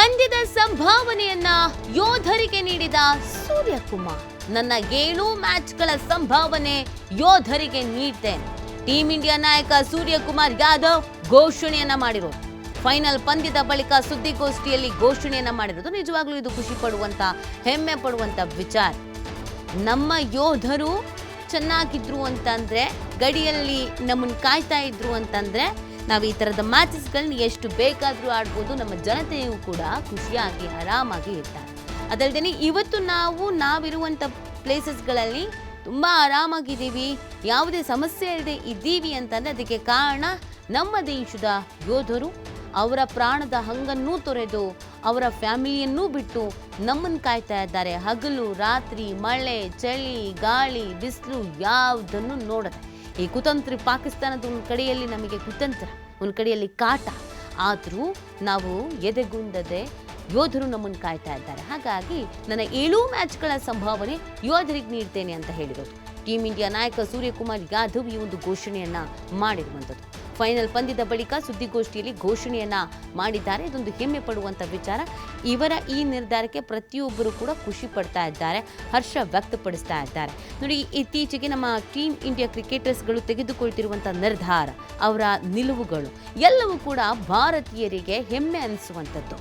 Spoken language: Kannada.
ಪಂದ್ಯದ ಸಂಭಾವನೆಯನ್ನ ಯೋಧರಿಗೆ ನೀಡಿದ ಸೂರ್ಯಕುಮಾರ್. ನನ್ನ ಏಳು ಮ್ಯಾಚ್ಗಳ ಸಂಭಾವನೆ ಯೋಧರಿಗೆ ನೀಡ್ತೇನೆ. ಟೀಂ ಇಂಡಿಯಾ ನಾಯಕ ಸೂರ್ಯಕುಮಾರ್ ಯಾದವ್ ಘೋಷಣೆಯನ್ನ ಮಾಡಿರೋದು. ಫೈನಲ್ ಪಂದ್ಯದ ಬಳಿಕ ಸುದ್ದಿಗೋಷ್ಠಿಯಲ್ಲಿ ಘೋಷಣೆಯನ್ನ ಮಾಡಿರೋದು. ನಿಜವಾಗ್ಲೂ ಇದು ಖುಷಿ ಪಡುವಂತ, ಹೆಮ್ಮೆ ಪಡುವಂತ ವಿಚಾರ. ನಮ್ಮ ಯೋಧರು ಚೆನ್ನಾಗಿದ್ರು ಅಂತಂದ್ರೆ, ಗಡಿಯಲ್ಲಿ ನಮ್ಮನ್ನು ಕಾಯ್ತಾ ಇದ್ರು ಅಂತಂದ್ರೆ ನಾವು ಈ ಥರದ ಮ್ಯಾಚಸ್ಗಳನ್ನ ಎಷ್ಟು ಬೇಕಾದರೂ ಆಡ್ಬೋದು, ನಮ್ಮ ಜನತೆಯೂ ಕೂಡ ಖುಷಿಯಾಗಿ, ಆರಾಮಾಗಿ ಇರ್ತಾರೆ. ಅದಲ್ಲದೆ ಇವತ್ತು ನಾವು, ನಾವಿರುವಂಥ ಪ್ಲೇಸಸ್ಗಳಲ್ಲಿ ತುಂಬ ಆರಾಮಾಗಿದ್ದೀವಿ, ಯಾವುದೇ ಸಮಸ್ಯೆ ಇಲ್ಲದೆ ಇದ್ದೀವಿ ಅಂತಂದರೆ ಅದಕ್ಕೆ ಕಾರಣ ನಮ್ಮ ದೇಶದ ಯೋಧರು, ಅವರ ಪ್ರಾಣದ ಹಂಗನ್ನೂ ತೊರೆದು, ಅವರ ಫ್ಯಾಮಿಲಿಯನ್ನೂ ಬಿಟ್ಟು ನಮ್ಮನ್ನು ಕಾಯ್ತಾ ಇದ್ದಾರೆ. ಹಗಲು, ರಾತ್ರಿ, ಮಳೆ, ಚಳಿ, ಗಾಳಿ, ಬಿಸಿಲು ಯಾವುದನ್ನು ನೋಡದೆ. ಈ ಕುತಂತ್ರಿ ಪಾಕಿಸ್ತಾನದ ಒಂದು ಕಡೆಯಲ್ಲಿ ನಮಗೆ ಕುತಂತ್ರ, ಒಂದು ಕಡೆಯಲ್ಲಿ ಕಾಟ. ಆದರೂ ನಾವು ಎದೆಗುಂದದೆ ಯೋಧರು ನಮ್ಮನ್ನು ಕಾಯ್ತಾ ಇದ್ದಾರೆ. ಹಾಗಾಗಿ ನನ್ನ ಏಳು ಮ್ಯಾಚ್ಗಳ ಸಂಭಾವನೆ ಯೋಧರಿಗೆ ನೀಡ್ತೇನೆ ಅಂತ ಹೇಳಿದರು. ಟೀಮ್ ಇಂಡಿಯಾ ನಾಯಕ ಸೂರ್ಯಕುಮಾರ್ ಯಾದವ್ ಈ ಒಂದು ಘೋಷಣೆಯನ್ನು ಮಾಡಿರುವಂಥದ್ದು. ಫೈನಲ್ ಪಂದ್ಯದ ಬಳಿಕ ಸುದ್ದಿಗೋಷ್ಠಿಯಲ್ಲಿ ಘೋಷಣೆಯನ್ನ ಮಾಡಿದ್ದಾರೆ. ಇದೊಂದು ಹೆಮ್ಮೆ ಪಡುವಂತ ವಿಚಾರ. ಇವರ ಈ ನಿರ್ಧಾರಕ್ಕೆ ಪ್ರತಿಯೊಬ್ಬರು ಕೂಡ ಖುಷಿ ಪಡ್ತಾ ಇದ್ದಾರೆ, ಹರ್ಷ ವ್ಯಕ್ತಪಡಿಸ್ತಾ ಇದ್ದಾರೆ. ನೋಡಿ, ಇತ್ತೀಚೆಗೆ ನಮ್ಮ ಟೀಮ್ ಇಂಡಿಯಾ ಕ್ರಿಕೆಟರ್ಸ್ಗಳು ತೆಗೆದುಕೊಳ್ತಿರುವಂಥ ನಿರ್ಧಾರ, ಅವರ ನಿಲುವುಗಳು, ಎಲ್ಲವೂ ಕೂಡ ಭಾರತೀಯರಿಗೆ ಹೆಮ್ಮೆ ಅನಿಸುವಂಥದ್ದು.